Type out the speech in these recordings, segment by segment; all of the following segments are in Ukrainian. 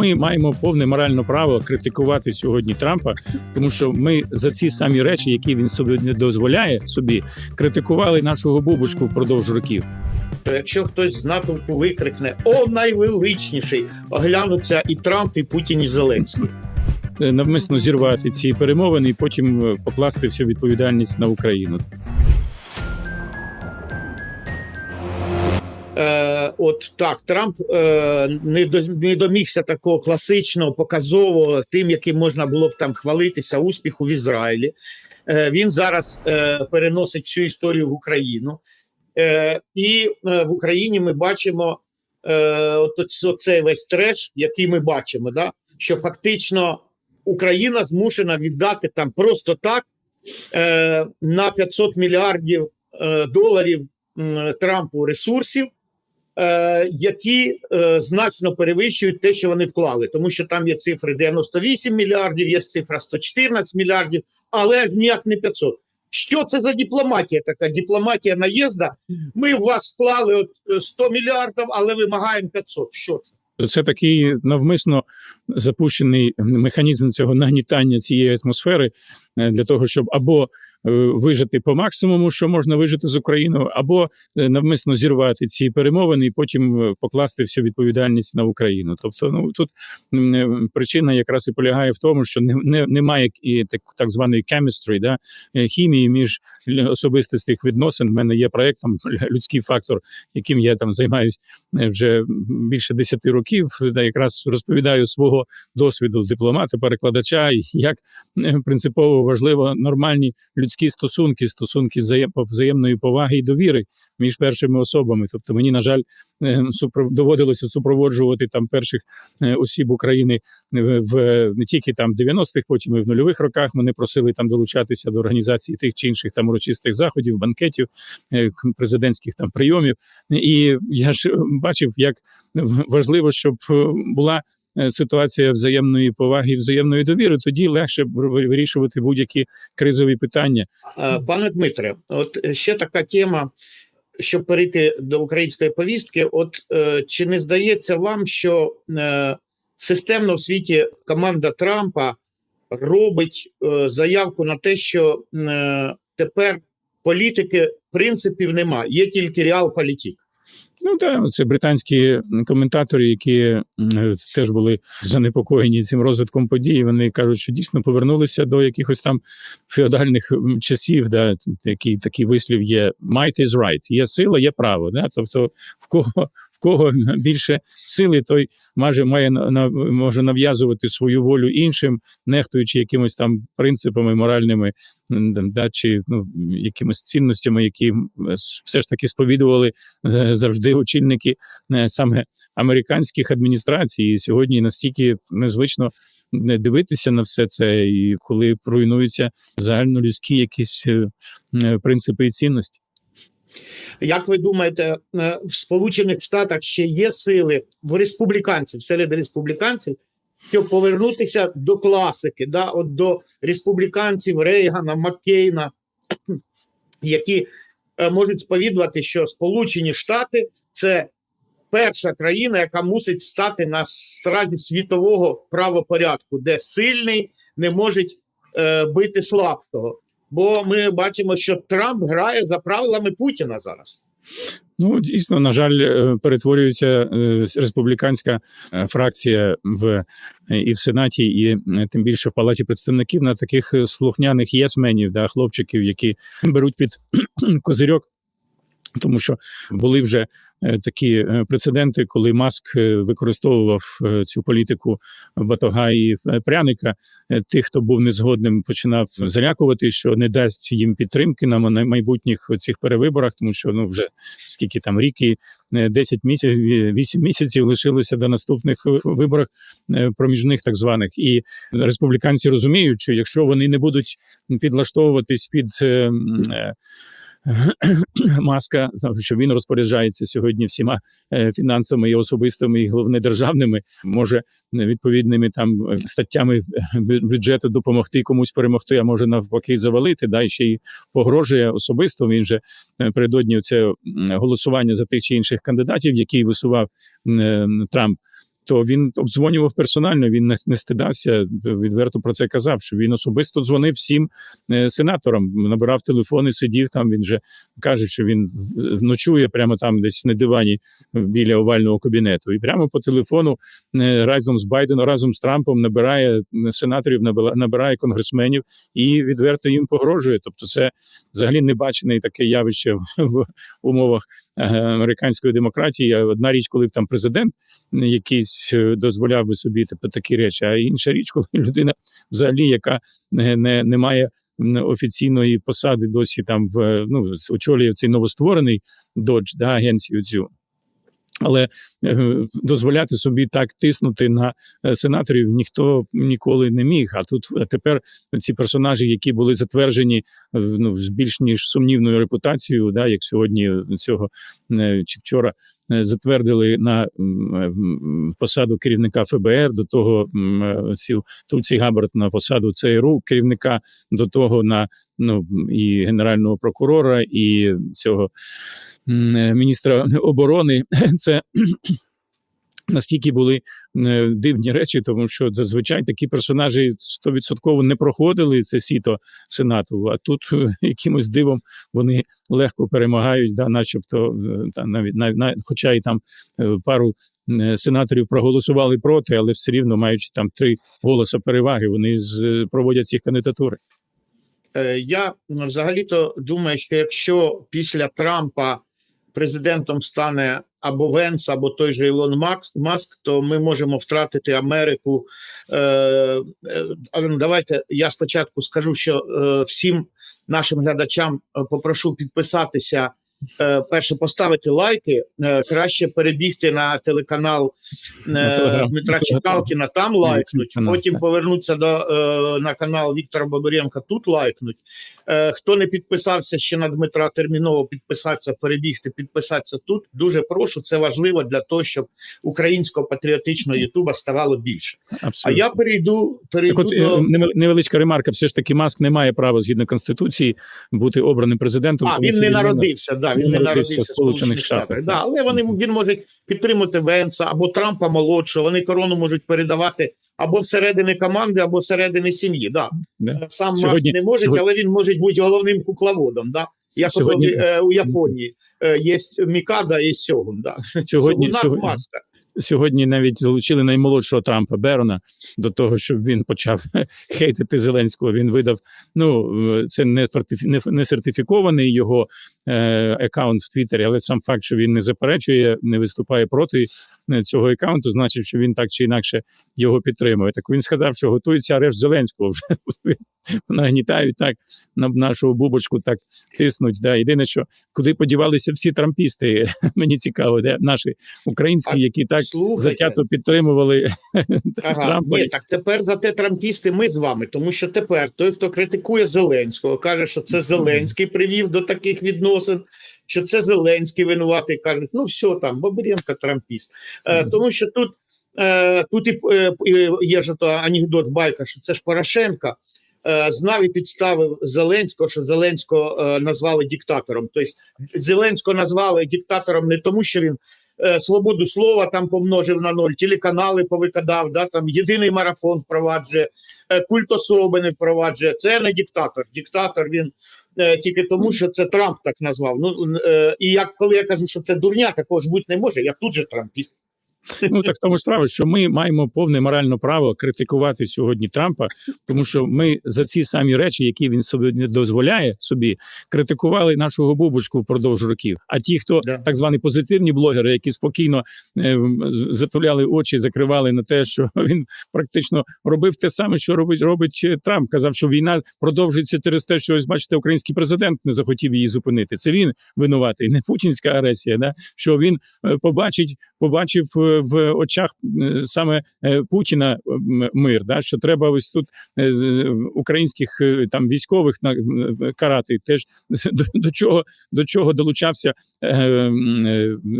Ми маємо повне моральне право критикувати сьогодні Трампа, тому що ми за ці самі речі, які він собі не дозволяє собі, критикували нашого бубочку впродовж років. То якщо хтось з натовпу викрикне О, найвеличніший, оглянуться і Трамп, і Путін, і Зеленський. Е, Навмисно зірвати ці перемовини і потім е, покласти всю відповідальність на Україну. От так, Трамп е, не, до, не домігся такого класичного, показового, тим, яким можна було б там хвалитися успіху в Ізраїлі. Е, він зараз е, переносить всю історію в Україну. Е, і е, в Україні ми бачимо е, от, цей весь треш, який ми бачимо, да? що фактично Україна змушена віддати там просто так е, на 500 мільярдів е, доларів Трампу ресурсів, е, які е, значно перевищують те, що вони вклали, тому що там є цифри 98 мільярдів, є цифра 114 мільярдів, але ніяк не 500. Що це за дипломатія? Така дипломатія наїзда. Ми в вас вклали от е, 100 мільярдів, але вимагаємо 500. Що це? Це такий навмисно запущений механізм цього нагнітання цієї атмосфери е, для того, щоб або е, вижити по максимуму, що можна вижити з Україною, або е, навмисно зірвати ці перемовини і потім е, покласти всю відповідальність на Україну. Тобто, ну тут е, причина якраз і полягає в тому, що не, не немає і так, так званої chemistry, да, е, хімії між особистих відносин. У мене є проект там людський фактор, яким я там займаюсь е, вже більше 10 років, де якраз розповідаю свого досвіду дипломата, перекладача, як е, принципово важливо нормальні людські стосунки, стосунки взаєм- взаємної поваги і довіри між першими особами. Тобто мені, на жаль, е, супро- доводилося супроводжувати там перших е, осіб України в, не тільки там 90-х, потім і в нульових роках. Мене просили там долучатися до організації тих чи інших там урочистих заходів, банкетів, е, президентських там прийомів. І я ж е, бачив, як важливо, щоб була ситуація взаємної поваги і взаємної довіри. Тоді легше вирішувати будь-які кризові питання. Е, Пане Дмитре, от е, ще така тема, щоб перейти до української повістки. От е, чи не здається вам, що е, системно в світі команда Трампа робить е, заявку на те, що е, тепер політики принципів нема, є тільки реал-політик? Ну так, це британські коментатори, які теж були занепокоєні цим розвитком подій. Вони кажуть, що дійсно повернулися до якихось там феодальних часів, да, такий такий вислів є might is right, є сила, є право. Да? Тобто, в кого кого більше сили, той майже має може нав'язувати свою волю іншим, нехтуючи якимось там принципами моральними, да, чи ну, якимись цінностями, які все ж таки сповідували е, завжди очільники е, саме американських адміністрацій. І сьогодні настільки незвично не дивитися на все це, і коли руйнуються загальнолюдські якісь е, принципи і цінності. Як ви думаєте, е, в Сполучених Штатах ще є сили в республіканців, серед республіканців, щоб повернутися до класики, да, от до республіканців Рейгана, Маккейна, які е, можуть сповідувати, що Сполучені Штати це перша країна, яка мусить стати на стражі світового правопорядку, де сильний не може е, бити слабкого. Бо ми бачимо, що Трамп грає за правилами Путіна зараз. Ну дійсно, на жаль, е, перетворюється е, республіканська е, фракція в і в сенаті, і тим більше в палаті представників на таких слухняних єсменів, да, хлопчиків, які беруть під козирьок. Тому що були вже е, такі е, прецеденти, коли Маск е, використовував цю політику батога і пряника. Тих, хто був незгодним, починав залякувати, що не дасть їм підтримки на май- майбутніх цих перевиборах, тому що ну вже скільки там рік і е, 10 місяців, 8 місяців лишилося до наступних виборах проміжних так званих. І республіканці розуміють, що якщо вони не будуть підлаштовуватись під. Маска, що він розпоряджається сьогодні всіма е, фінансами і особистими, і головне державними, може відповідними там е, статтями е, бюджету допомогти комусь перемогти, а може навпаки завалити. Да, і ще й погрожує особисто. Він же напередодні це голосування за тих чи інших кандидатів, які висував Трамп. То він обдзвонював персонально. Він не, не стидався, відверто про це казав. Що він особисто дзвонив всім е, сенаторам, набирав телефони, сидів там. Він же каже, що він ночує прямо там, десь на дивані біля овального кабінету, і прямо по телефону е, разом з Байденом, разом з Трампом набирає е, сенаторів, набирає конгресменів і відверто їм погрожує. Тобто, це взагалі небачене таке явище в, умовах американської демократії. Одна річ, коли б там президент якийсь е, дозволяв би собі типу, такі речі, а інша річ, коли людина взагалі, яка не, не, має офіційної посади досі там в ну очолює цей новостворений додж, да, агенцію цю. Але е, дозволяти собі так тиснути на е, сенаторів ніхто ніколи не міг. А тут тепер ці персонажі, які були затверджені ну, з більш ніж сумнівною репутацією, да, як сьогодні цього чи вчора затвердили на е, посаду керівника ФБР, до того сів е, цю Габард на посаду ЦРУ керівника, до того на ну і генерального прокурора, і цього е, міністра оборони. Це настільки були е, дивні речі, тому що зазвичай такі персонажі стовідсотково не проходили це сіто сенату. А тут е, якимось дивом вони легко перемагають, да, начебто, е, та навіть навіть хоча і там пару сенаторів проголосували проти, але все рівно маючи там три голоса переваги, вони з, проводять ці кандидатури. Я ну, взагалі-то думаю, що якщо після Трампа президентом стане або Венс, або той же Ілон Макс, Маск, то ми можемо втратити Америку. Е, е, Давайте я спочатку скажу, що е, всім нашим глядачам е, попрошу підписатися. Е, Перше поставити лайки, е, краще перебігти на телеканал е, Дмитра Чекалкіна, там лайкнуть, потім так. повернуться до е, на канал Віктора Бабиренка, тут лайкнуть. Е, хто не підписався ще на Дмитра, терміново підписатися, перебігти, підписатися тут. Дуже прошу. Це важливо для того, щоб українського патріотичного Ютуба ставало більше. А я перейду, перейду Так от до невеличка ремарка. Все ж таки, Маск не має права згідно конституції бути обраним президентом. а він не народився. Да, він він не народився в Сполучених Штатах. Да, але вони він може підтримати Венса або Трампа молодшого. Вони корону можуть передавати або всередини команди, або всередини сім'ї. Да. Да. Сам Сьогодні- Мас не може, сьогодні- але він може бути головним кукловодом. Да? Як Сьогодні- сьогодні... е, у Японії е, є Мікада, є Сьогун. Да. Сьогодні, Сьогуна сьогодні, Маска. Сьогодні навіть залучили наймолодшого Трампа Берона до того, щоб він почав хейтити Зеленського. Він видав ну це не сертифікований його е, аккаунт в Твіттері, але сам факт, що він не заперечує, не виступає проти е, цього аккаунту, значить, що він так чи інакше його підтримує. Так він сказав, що готується арешт Зеленського вже нагнітають так на нашу бубочку, так тиснуть. Да. Єдине, що куди подівалися всі трампісти, мені цікаво, де наші українські, А, які так Слухайте, затято підтримували Ага, Трампа. ні, так тепер за те трампісти ми з вами, тому що тепер той, хто критикує Зеленського, каже, що це Зеленський привів до таких відносин, що це Зеленський винуватий, кажуть, ну все там, Бабиренко трампіст. Е, тому що тут, е, тут і, е, є ж то анекдот байка, що це ж Порошенко. Е, Знав і підставив Зеленського, що Зеленського е, назвали диктатором. Тобто Зеленського назвали диктатором не тому, що він е, свободу слова там помножив на ноль, телеканали повикидав, да, там єдиний марафон впроваджує, культ особи не впроваджує. Це не диктатор. Диктатор він тільки тому, що це Трамп так назвав. Ну і як коли я кажу, що це дурня, такого ж бути не може. Я тут же трампіст. Ну так в тому справа, що ми маємо повне моральне право критикувати сьогодні Трампа, тому що ми за ці самі речі, які він собі не дозволяє собі, критикували нашого бубочку впродовж років. А ті, хто Да. так звані позитивні блогери, які спокійно е, затуляли очі, закривали на те, що він практично робив те саме, що робить робить е, Трамп. Казав, що війна продовжується через те, що ось бачите, український президент не захотів її зупинити. Це він винуватий, не путінська агресія. Да? Що він е, побачить, побачив е, в очах е, саме е, Путіна мир. Да? Що треба ось тут українських там військових карати. Теж до, до чого до чого долучався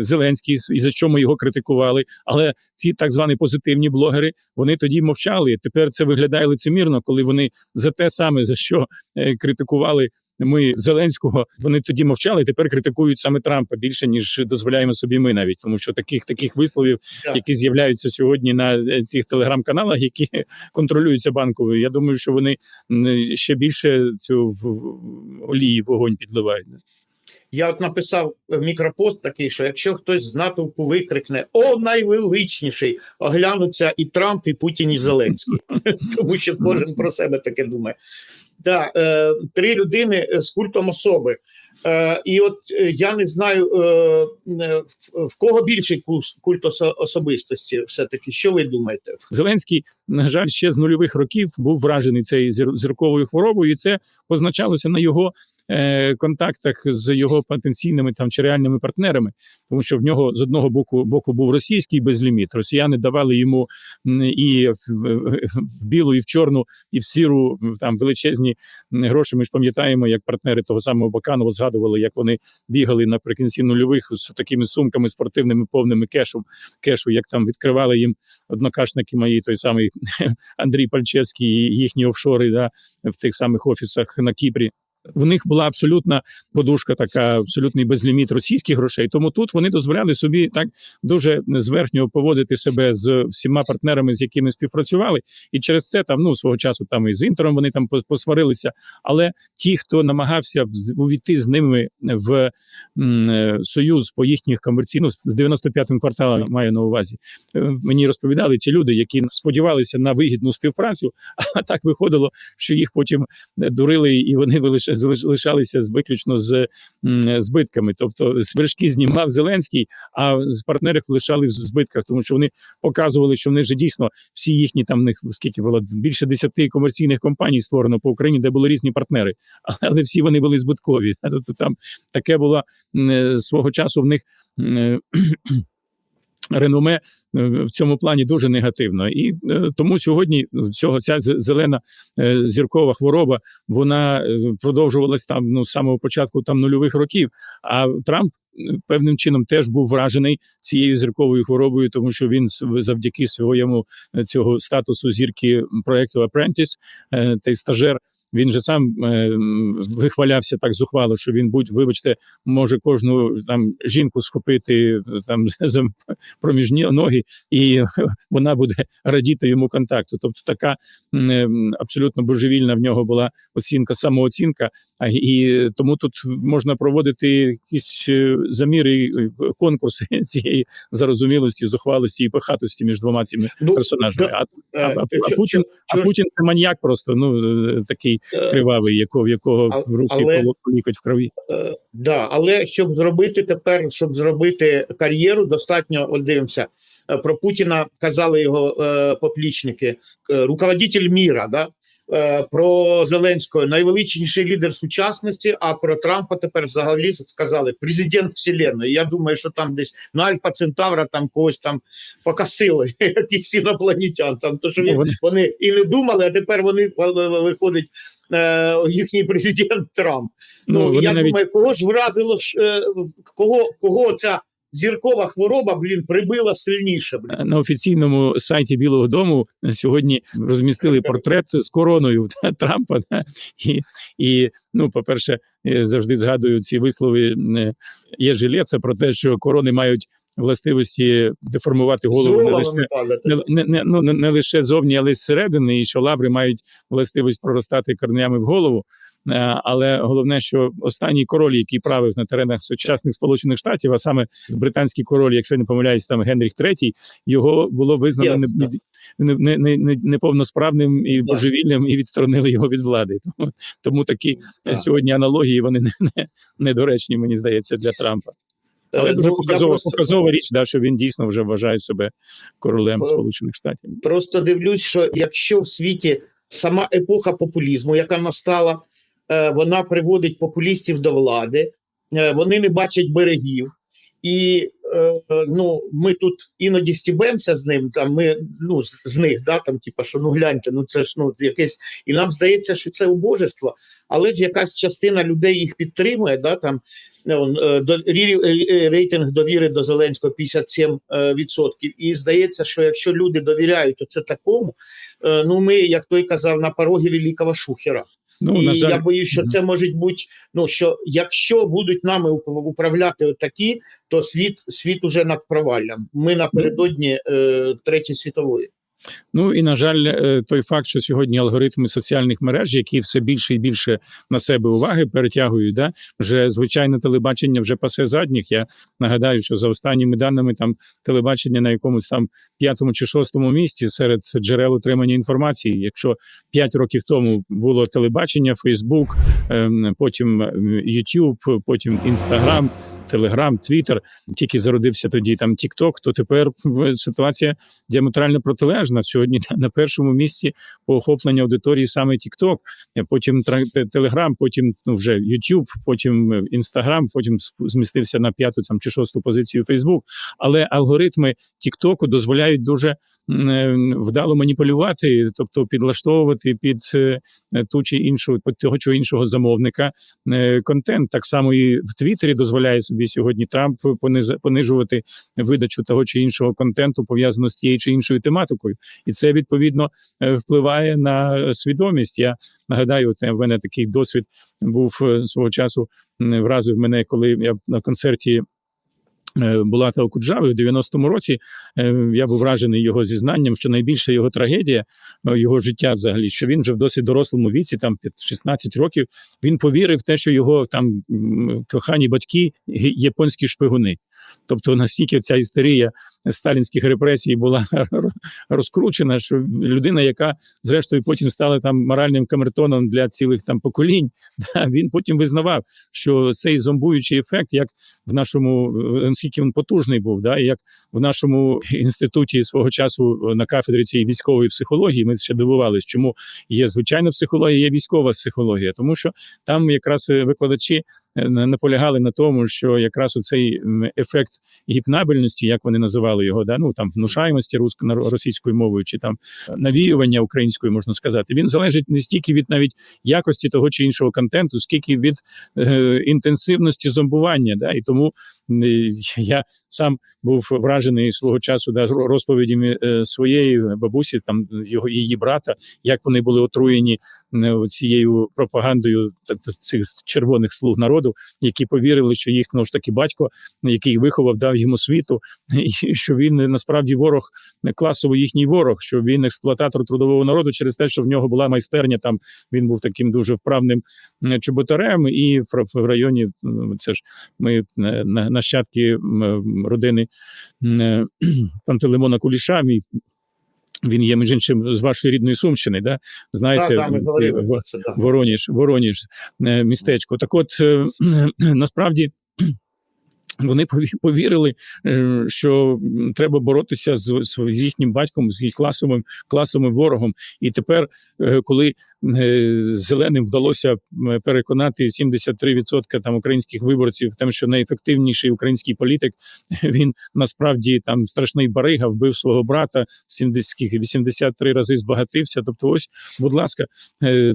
Зеленський, і за що ми його критикували. Але ці так звані позитивні блогери вони тоді мовчали. Тепер це виглядає лицемірно, коли вони за те саме за що критикували ми Зеленського вони тоді мовчали. Тепер критикують саме Трампа більше ніж дозволяємо собі ми навіть, тому що таких таких висловів, Так. які з'являються сьогодні на е, цих телеграм-каналах, які контролюються банковою. Я думаю, що вони ще більше цю в, в олії вогонь підливають. Я от написав е, мікропост такий, що якщо хтось з натовпу викрикне О, найвеличніший, оглянуться і Трамп, і Путін, і Зеленський, тому що кожен про себе таке думає. Так, е, три людини е, з культом особи. Е, і от е, я не знаю, е, в, кого більший культ особистості, все-таки, що ви думаєте? Зеленський, на жаль, ще з нульових років був вражений цією зір- зірковою хворобою, і це позначалося на його е, контактах з його потенційними там чи реальними партнерами, тому що в нього з одного боку боку був російський безліміт. Росіяни давали йому і в, в, білу, і в чорну, і в сіру там величезні гроші. Ми ж пам'ятаємо, як партнери того самого Баканова згадували, як вони бігали наприкінці нульових з такими сумками спортивними повними кешем, кешу, як там відкривали їм однокашники мої, той самий Андрій Пальчевський і їхні офшори да, в тих самих офісах на Кіпрі. В них була абсолютна подушка, така абсолютний безліміт російських грошей. Тому тут вони дозволяли собі так дуже зверхньо поводити себе з всіма партнерами, з якими співпрацювали, і через це там ну свого часу там і з інтером вони там посварилися. Але ті, хто намагався увійти з ними в е, союз по їхніх комерційно з 95-м кварталом маю на увазі. е, Мені розповідали ті люди, які сподівалися на вигідну співпрацю, а так виходило, що їх потім дурили, і вони лише лишалися з виключно з збитками. Тобто вершки знімав Зеленський, а з партнерів лишали в збитках, тому що вони показували, що вони ж дійсно всі їхні там в них скільки було більше десяти комерційних компаній створено по Україні, де були різні партнери, але, всі вони були збиткові. Тобто там таке було е, свого часу в них. Реноме е, в цьому плані дуже негативно, і е, тому сьогодні цього ця зелена е, зіркова хвороба вона продовжувалась там ну з самого початку там нульових років. А Трамп певним чином теж був вражений цією зірковою хворобою, тому що він завдяки своєму цього статусу зірки проекту Apprentice, той стажер. Він же сам е, вихвалявся так зухвало, що він будь, вибачте, може кожну там жінку схопити там за проміжні ноги, і вона буде радіти йому контакту. Тобто така е, абсолютно божевільна в нього була оцінка, самооцінка. А і тому тут можна проводити якісь е, заміри, конкурси цієї зарозумілості, зухвалості і пихатості між двома цими Ну, персонажами. А, а, е, а, а чо- Путін, а Путін це маньяк, просто ну е, такий е, кривавий, якого, якого в руки але- але... в крові. Е, Да, але щоб зробити тепер, щоб зробити кар'єру, достатньо от дивимося. Е, Про Путіна казали його е, поплічники, е, руководитель міра, да? е, про Зеленського найвеличніший лідер сучасності. А про Трампа тепер взагалі сказали президент Вселенної. Я думаю, що там десь на Альфа Центавра там когось там покосили, якихось інопланетян. Там то що Ну, вони- вони і не думали, а тепер вони виходить е, їхній президент Трамп. Ну, вони я навіть думаю, кого ж вразило кого, кого ця зіркова хвороба, блін, прибила сильніше. Блін. на офіційному сайті Білого Дому сьогодні розмістили портрет з короною та, Трампа. Да? І, і ну, по-перше, е, завжди згадую ці вислови е, є жилеца про те, що корони мають властивості деформувати голову не лише не, не, не, ну, не, не лише зовні, але й зсередини, і що лаври мають властивість проростати корнями в голову. Е, Але головне, що останній король, який правив на теренах сучасних Сполучених Штатів, а саме британський король, якщо я не помиляюсь, там Генріх III, його було визнано Є, не, не, не, не, не, неповносправним і Да. божевільним, і відсторонили його від влади. Тому, тому такі Так. сьогодні аналогії вони не, не, недоречні, мені здається, для Трампа. Але дуже ну, показова, просто- показова річ, да, що він дійсно вже вважає себе королем Е, Сполучених Штатів. Просто дивлюсь, що якщо в світі сама епоха популізму, яка настала, вона приводить популістів до влади, е, вони не бачать берегів. І е, ну, ми тут іноді стібемося з ним. Там ми ну з, них, да, там, типа, що ну гляньте, ну це ж ну якесь, і нам здається, що це убожество, але ж якась частина людей їх підтримує. Да, там е, до е, рейтинг довіри до Зеленського 57%. е, відсотків. І здається, що якщо люди довіряють оце такому, е, ну ми, як той казав, на порогі великого шухера. Ну і на жаль, я боюсь, що це може бути. Ну що якщо будуть нами уп- управляти такі, то світ світ уже над проваллям. Ми напередодні е, третьої світової. Ну і на жаль, е, той факт, що сьогодні алгоритми соціальних мереж, які все більше і більше на себе уваги перетягують, да вже звичайне телебачення вже пасе задніх. Я нагадаю, що за останніми даними там телебачення на якомусь там п'ятому чи шостому місці серед джерел отримання інформації. Якщо п'ять років тому було телебачення, Фейсбук, ем, потім ем, Ютуб, потім Інстаграм, Телеграм, Твіттер, тільки зародився тоді там Тікток, то тепер ситуація діаметрально протилежна. Сьогодні на- першому місці по охопленню аудиторії саме TikTok, е, потім Telegram, потім ну, вже YouTube, потім е, Instagram, потім змістився на п'яту там чи шосту позицію Facebook. Але алгоритми TikTok дозволяють дуже е, вдало маніпулювати, тобто підлаштовувати під ту чи іншу під того чи іншого замовника контент. Так само і в Твіттері дозволяє собі сьогодні Трамп понижувати видачу того чи іншого контенту пов'язаного з тією чи іншою тематикою, і це відповідно е, впливає на свідомість. Я нагадаю, от е, в мене такий досвід був е, свого часу. Вразив мене, коли я на концерті. Е, Булата Окуджави в 90-му році е, я був вражений його зізнанням, що найбільша його трагедія, е, його життя взагалі, що він вже в досить дорослому віці, там під 16 років, він повірив в те, що його там кохані батьки японські шпигуни. Тобто настільки ця істерія сталінських репресій була розкручена, що людина, яка зрештою потім стала там моральним камертоном для цілих там поколінь, він потім визнавав, що цей зомбуючий ефект, як в нашому наскільки він потужний був, да, і як в нашому інституті свого часу на кафедрі цієї військової психології, ми ще дивувалися, чому є звичайна психологія, є військова психологія, тому що там якраз е, викладачі е, наполягали на тому, що якраз оцей м, ефект гіпнабельності, як вони називали його, да, ну там внушаємості русько на російською мовою, чи там навіювання українською, можна сказати, він залежить не стільки від навіть якості того чи іншого контенту, скільки від е, інтенсивності зомбування. Да, і тому е, я сам був вражений свого часу да, розповідями е, своєї бабусі, там його її брата, як вони були отруєні е, цією пропагандою та цих червоних слуг народу, які повірили, що їх ну ж таки батько, який виховав, дав йому світу, і що він насправді ворог класово їхній ворог, що він експлуататор трудового народу через те, що в нього була майстерня. Там він був таким дуже вправним е, чоботарем, і в, районі це ж ми е, на- нащадки родини е, Пантелеймона Куліша. Мій він є між іншим з вашої рідної Сумщини, да? знаєте, да, да, говорили в- це. Да. Вороніж, Вороніж, е, містечко. Так, от е, насправді. Вони пові- повірили, е, що треба боротися з, з їхнім батьком, з їх класовим класовим ворогом. І тепер, е, коли е, зеленим вдалося переконати 73% там українських виборців, тому, що найефективніший український політик він насправді там страшний барига, вбив свого брата, 70, скільки, 83 рази збагатився. Тобто, ось, будь ласка,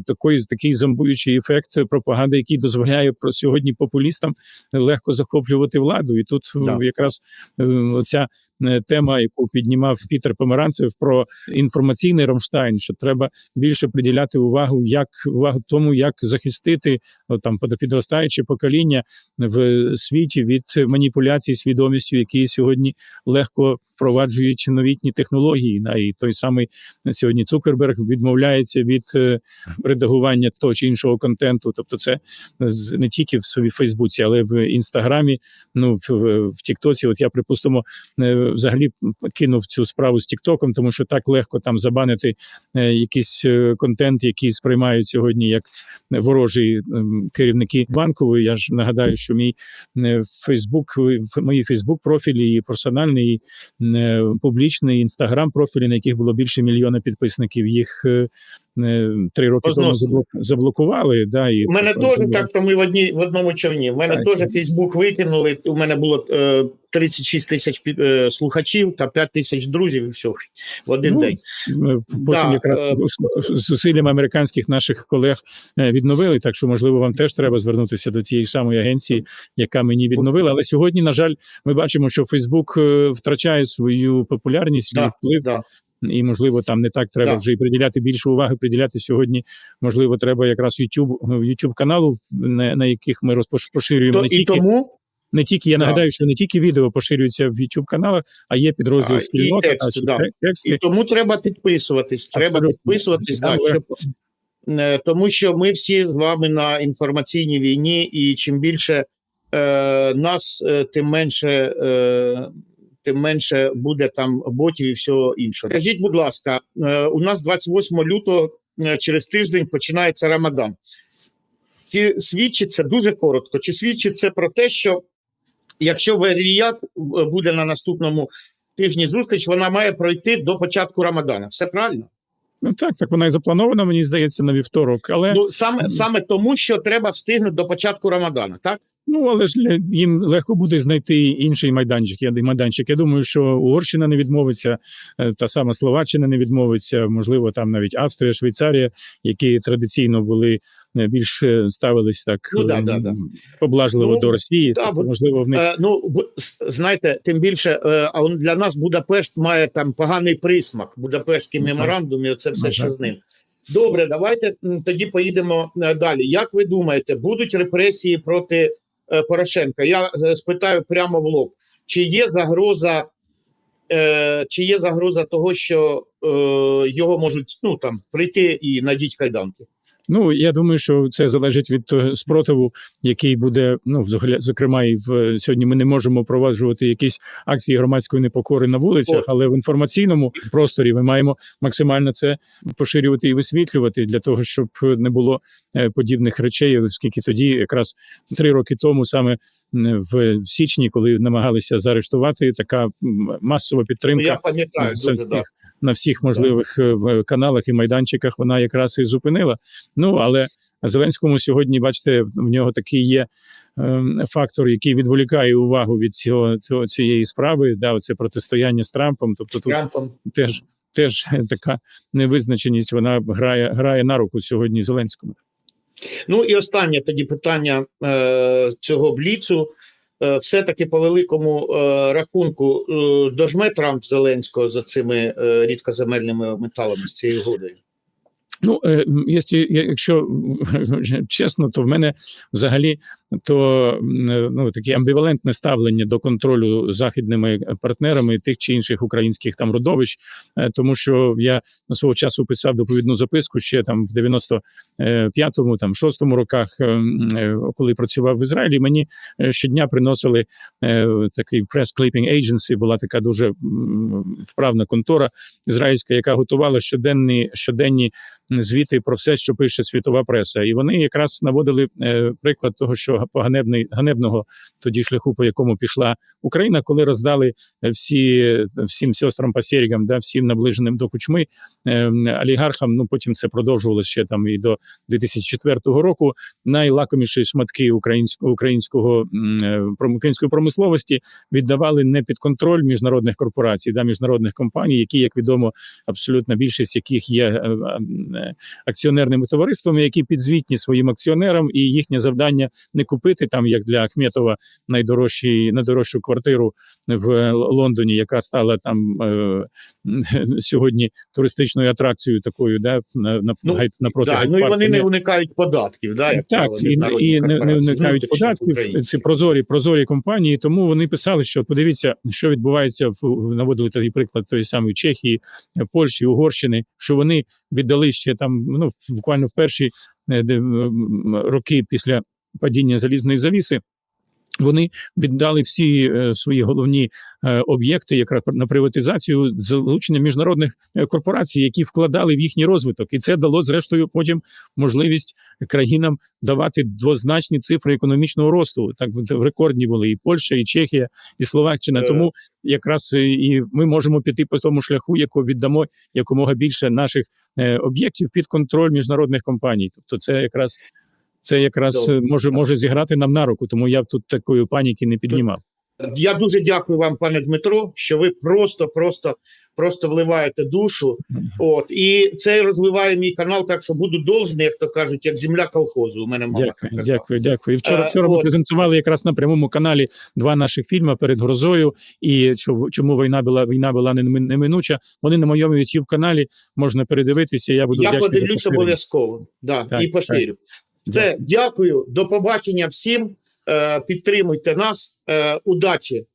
такий, такий зомбуючий ефект пропаганди, який дозволяє про сьогодні популістам легко захоплювати владу. І тут Да. е, якраз е, оця е, тема, яку піднімав Пітер Померанцев про інформаційний Ромштайн, що треба більше приділяти увагу, як увагу тому, як захистити от, там підростаюче покоління в світі від маніпуляцій свідомістю, які сьогодні легко впроваджують новітні технології. Да, і той самий сьогодні Цукерберг відмовляється від редагування того чи іншого контенту. Тобто, це не тільки в своїй Фейсбуці, але в інстаграмі, ну в, в, Тіктоці. От я припустимо, е, взагалі кинув цю справу з Тіктоком, тому що так легко там забанити е, якийсь е, контент, який сприймають сьогодні як ворожі ем, керівники банкової. Я ж нагадаю, що мій Фейсбук, мої Фейсбук профілі, і персональний, і публічний інстаграм профілі, на яких було більше мільйона підписників. Їх три роки тому Позносили. заблок- заблокували. Да, і У мене теж так, що ми в одній в одному човні. У мене теж Фейсбук викинули. У мене було е, 36 тисяч е, слухачів та 5 тисяч друзів. І все в один Ну, день. Потім Да, якраз е, зусиллями американських наших колег е, відновили. Так що, можливо, вам теж треба звернутися до тієї самої агенції, яка мені відновила. Але сьогодні, на жаль, ми бачимо, що Фейсбук втрачає свою популярність, свій Да, вплив. Да. І можливо там не так треба Да. вже і приділяти більше уваги. Приділяти сьогодні. Можливо, треба якраз YouTube, YouTube каналу, на, на яких ми розпош- поширюємо То, не і тільки тому не тільки я Да. нагадаю, що не тільки відео поширюються в YouTube каналах, а є підрозділ А, і чи да. тексти. І тому треба підписуватись. Треба Абсолютно. підписуватись, Там да, щоб, е, тому що ми всі з вами на інформаційній війні, і чим більше е, нас, е, тим менше. Е, Тим менше буде там ботів і всього іншого. Скажіть, будь ласка, е, у нас 28 лютого е, через тиждень починається Рамадан. Чи свідчиться дуже коротко? Чи свідчиться про те, що якщо в буде на наступному тижні зустріч, вона має пройти до початку Рамадана. Все правильно? Ну так, так вона і запланована, мені здається, на вівторок. Але Ну саме саме тому, що треба встигнути до початку Рамадана, так? Ну, але ж їм легко буде знайти інший майданчик. Я майданчик. Я думаю, що Угорщина не відмовиться, е, та сама Словаччина не відмовиться. Можливо, там навіть Австрія, Швейцарія, які традиційно були е, більш е, ставились так Ну, да, е, да, да. поблажливо Ну, до Росії. да, бо- можливо, в них Е, ну знаєте, тим більше, е, а он для нас Будапешт має там поганий присмак. Будапештський Ну, меморандум, і це все, що з ним. Добре, давайте тоді поїдемо е, далі. Як ви думаєте, будуть репресії проти е, Порошенка? Я е, спитаю прямо в лоб: чи є загроза, е, чи є загроза того, що е, його можуть ну там прийти і надіть кайданки? Ну я думаю, що це залежить від того спротиву, який буде. Ну взагалі, зокрема, і в сьогодні ми не можемо проваджувати якісь акції громадської непокори на вулицях, але в інформаційному просторі ми маємо максимально це поширювати і висвітлювати для того, щоб не було е, подібних речей, оскільки тоді, якраз три роки тому, саме в січні, коли намагалися заарештувати, така масова Ну, підтримка я пам'ятаю на всіх, можливих е, каналах і майданчиках вона якраз і зупинила. Ну але Зеленському сьогодні, бачите, в нього такий є ем, фактор, який відволікає увагу від цього, цього цієї справи. Да, оце протистояння з Трампом. Тобто тут Трампом. теж теж така невизначеність. Вона грає грає на руку сьогодні Зеленському. Ну і останнє тоді питання е, цього бліцу. Е, все-таки по великому е, рахунку е, дожме Трамп Зеленського за цими рідкоземельними металами з цією угодою. Ну, е, якщо, якщо чесно, то в мене взагалі то е, ну таке амбівалентне ставлення до контролю західними партнерами тих чи інших українських там родовищ, е, тому що я на свого часу писав доповідну записку ще там в 95-му, там 6-му роках, коли працював в Ізраїлі. Мені щодня приносили такий press clipping agency, була така дуже вправна контора ізраїльська, яка готувала щоденні щоденні звіти про все, що пише світова преса, і вони якраз наводили е, приклад того, що поганебний ганебного тоді шляху, по якому пішла Україна, коли роздали е, всі всім сестрам пасєрігам, да всім наближеним до кучми е, олігархам. Ну потім це продовжувалося ще там і до 2004 року. Найлакоміші шматки українського українського е, української промисловості віддавали не під контроль міжнародних корпорацій, да міжнародних компаній, які, як відомо, абсолютна більшість яких є е, е, акціонерними товариствами, які підзвітні своїм акціонерам, і їхнє завдання не купити там, як для Ахметова, найдорожчі найдорожчу квартиру в Лондоні, яка стала там е, сьогодні туристичною атракцією такою, да на, на, Ну, гайд- напроти Да, ну і вони не уникають податків, да, як так, і, і не, не уникають податків. українських. Ці прозорі прозорі компанії. Тому вони писали, що подивіться, що відбувається в наводили такий приклад тої самої Чехії, Польщі, Угорщини, що вони віддали ще там ну буквально в перші е, роки після падіння залізної завіси. Вони віддали всі е, свої головні е, об'єкти, якраз на приватизацію з залученням міжнародних е, корпорацій, які вкладали в їхній розвиток, і це дало зрештою потім можливість країнам давати двозначні цифри економічного росту. Так в- рекордні були і Польща, і Чехія, і Словаччина. Тому якраз і ми можемо піти по тому шляху, яку віддамо якомога більше наших е, об'єктів під контроль міжнародних компаній. Тобто, це якраз. Це якраз Добре. може може зіграти нам на руку, тому я тут такої паніки не піднімав. Я дуже дякую вам, пане Дмитро, що ви просто, просто, просто вливаєте душу. От і це розвиває мій канал, так що буду должний, як то кажуть, як земля колхозу. У мене мама Дякую, дякую, дякую. І вчора, Е, вчора ми презентували якраз на прямому каналі два наших фільми перед грозою і чому, війна була війна була неми- неминуча. Вони на моєму youtube каналі можна передивитися. Я буду Я подивлюся обов'язково. Да, Так, і поширю. Все, Дякую. до побачення всім. Е, підтримуйте нас. Е, удачі!